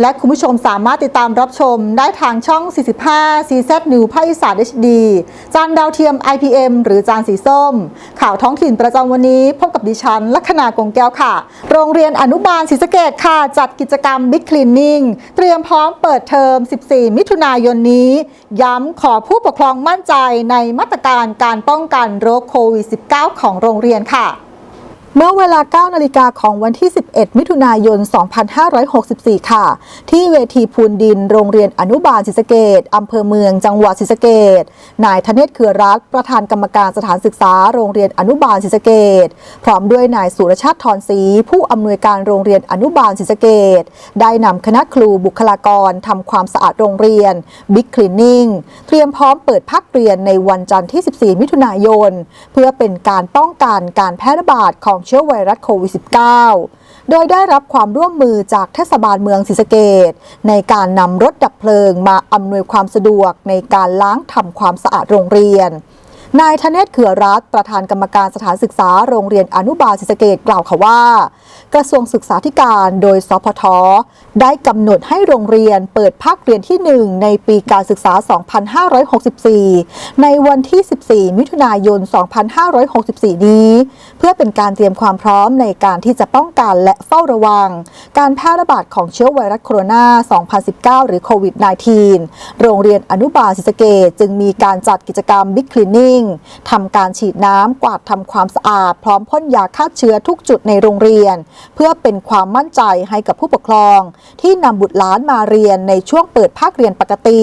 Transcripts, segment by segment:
และคุณผู้ชมสามารถติดตามรับชมได้ทางช่อง 45 CZ New ภาคอีสาน HD จานดาวเทียม IPM หรือจานสีส้ม ข่าวท้องถิ่นประจำวันนี้ พบกับดิฉัน ลัคนากงแก้วค่ะ โรงเรียนอนุบาลศรีสะเกดค่ะ จัดกิจกรรม Big Cleaning เตรียมพร้อมเปิดเทอม 14 มิถุนายนนี้ ย้ำขอผู้ปกครองมั่นใจในมาตรการการป้องกันโรคโควิด -19 ของโรงเรียนค่ะ เมื่อเวลา 9 นาฬิกาของวันที่ 11 มิถุนายน 2564 ค่ะ ที่เวทีพูนดิน โรงเรียนอนุบาลศรีสะเกดอำเภอเมือง จังหวัดศรีสะเกดนายธเนศเขือรัตน์ประธานกรรมการสถานศึกษา โรงเรียนอนุบาลศรีสะเกดพร้อมด้วยนายสุรชาติทรศรี ผู้อำนวยการโรงเรียนอนุบาลศรีสะเกดได้นำคณะครูบุคลากรทำความสะอาดโรงเรียน Big Cleaning เตรียมพร้อมเปิดภาคเรียนในวันจันทร์ที่ 14 มิถุนายน เพื่อเป็นการป้องกันการแพร่ระบาดของเชื้อไวรัสโควิด -19 โดยได้รับความร่วมมือจากเทศบาลเมืองศรีสะเกดในการนำรถดับเพลิงมาอำนวยความสะดวกในการล้างทำความสะอาดโรงเรียน นายธเนศเขือรัตน์ประธานกรรมการสถานศึกษาโรงเรียนอนุบาลศรีสะเกดกล่าวค่ะว่า กระทรวงศึกษาธิการโดยสพท ได้กำหนดให้โรงเรียนเปิดภาคเรียนที่ 1 ในปีการศึกษา 2564 ในวันที่ 14 มิถุนายน 2564 นี้ เพื่อเป็นการเตรียมความพร้อมในการที่จะป้องกันและเฝ้าระวัง การแพร่ระบาดของเชื้อไวรัสโคโรนา 2019 หรือโควิด -19 โรงเรียนอนุบาลศรีสะเกดจึงมีการจัดกิจกรรม Big Cleaning ทำการฉีดน้ำกวาดทำความสะอาด พร้อมพ่นยาฆ่าเชื้อทุกจุดในโรงเรียน เพื่อเป็นความมั่นใจให้กับผู้ปกครอง ที่นำบุตรหลานมาเรียนในช่วงเปิดภาคเรียนปกติ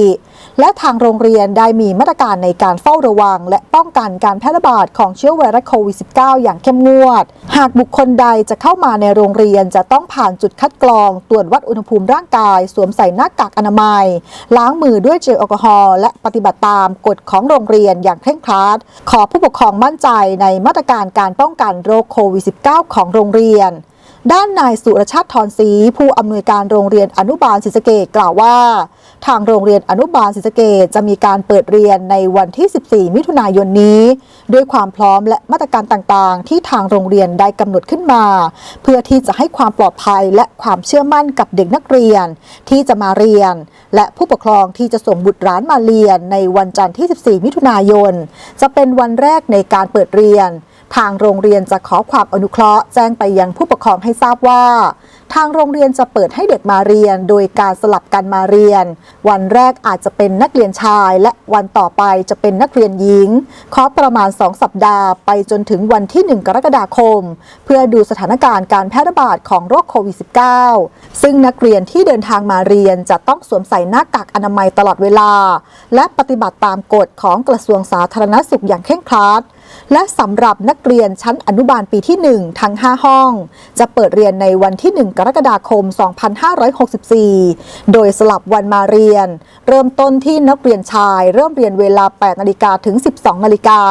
และทางโรงเรียนได้มีมาตรการในการเฝ้าระวัง และป้องกันการแพร่ระบาดของเชื้อไวรัสโควิด -19 อย่างเข้มงวด หากบุคคลใดจะเข้ามาในโรงเรียนจะต้องผ่านจุดคัดกรอง ตรวจวัดอุณหภูมิร่างกาย สวมใส่หน้ากากอนามัย ล้างมือด้วยเจลแอลกอฮอล์และปฏิบัติตามกฎของโรงเรียนอย่างเคร่งครัดขอผู้ปกครองมั่นใจในมาตรการการป้องกันโรคโควิด -19 ของโรงเรียน ด้านนายสุรชาติทรศรีผู้อำนวยการโรงเรียนอนุบาลศรีสเกดกล่าวว่า ทางโรงเรียนอนุบาลศรีสเกดจะมีการเปิดเรียนในวันที่ 14 มิถุนายนนี้ ด้วยความพร้อมและมาตรการต่างๆ ที่ทางโรงเรียนได้กำหนดขึ้นมา เพื่อที่จะให้ความปลอดภัยและความเชื่อมั่นกับเด็กนักเรียน ที่จะมาเรียน และผู้ปกครองที่จะส่งบุตรหลานมาเรียน ในวันจันทร์ที่ 14 มิถุนายน จะเป็นวันแรกในการเปิดเรียน ทางโรงเรียนจะขอความอนุเคราะห์แจ้งไปยังผู้ปกครองให้ทราบว่า ทางโรงเรียนจะเปิดให้เด็กมาเรียน โดยการสลับกันมาเรียน วันแรกอาจจะเป็นนักเรียนชาย และวันต่อไปจะเป็นนักเรียนหญิงขอประมาณ 2 สัปดาห์ไปจนถึงวันที่ 1 กรกฎาคม เพื่อดูสถานการณ์การแพร่ระบาดของโรคโควิด -19 ซึ่งนักเรียนที่เดินทางมาเรียนจะต้องสวมใส่หน้ากากอนามัยตลอดเวลา และปฏิบัติตามกฎของกระทรวงสาธารณสุขอย่างเคร่งครัด และสำหรับนักเรียนชั้นอนุบาลปีที่ 1 ทั้ง 5 ห้อง จะเปิดเรียนในวันที่ 1 กรกฎาคม 2564 โดยสลับวันมาเรียน เริ่มต้นที่นักเรียนชาย เริ่มเรียนเวลา 8 นาฬิกาถึง 12 นาฬิกา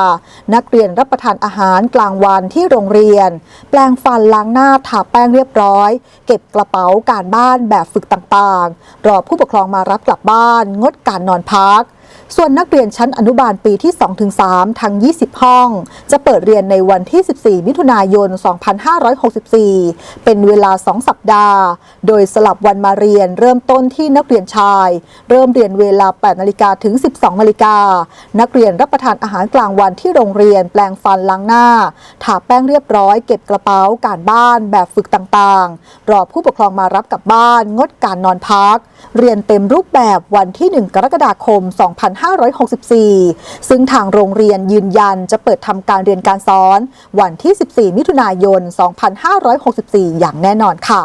นักเรียนรับประทานอาหารกลางวันที่โรงเรียน แปลงฟันล้างหน้าทาแป้งเรียบร้อย เก็บกระเป๋าการบ้านแบบฝึกต่างๆ รอผู้ปกครองมารับกลับบ้าน งดการนอนพัก ส่วนนักเรียนชั้นอนุบาลปีที่ 2-3 ทั้ง 20 ห้อง จะเปิดเรียนในวันที่ 14 มิถุนายน 2564 เป็นเวลา 2 สัปดาห์ โดยสลับวันมาเรียนเริ่มต้นที่นักเรียนชาย เริ่มเรียนเวลา 8 นาฬิกาถึง 12 นาฬิกา นักเรียนรับประทานอาหารกลางวันที่โรงเรียน แปลงฟันล้างหน้า ทาแป้งเรียบร้อย เก็บกระเป๋า การบ้าน แบบฝึกต่างๆ รอผู้ปกครองมารับกลับบ้าน งดการนอนพัก เรียนเต็มรูปแบบวันที่ 1 กรกฎาคม2564 ซึ่งทางโรงเรียนยืนยันจะเปิดทำการเรียนการสอน วันที่ 14 มิถุนายน 2564 อย่างแน่นอนค่ะ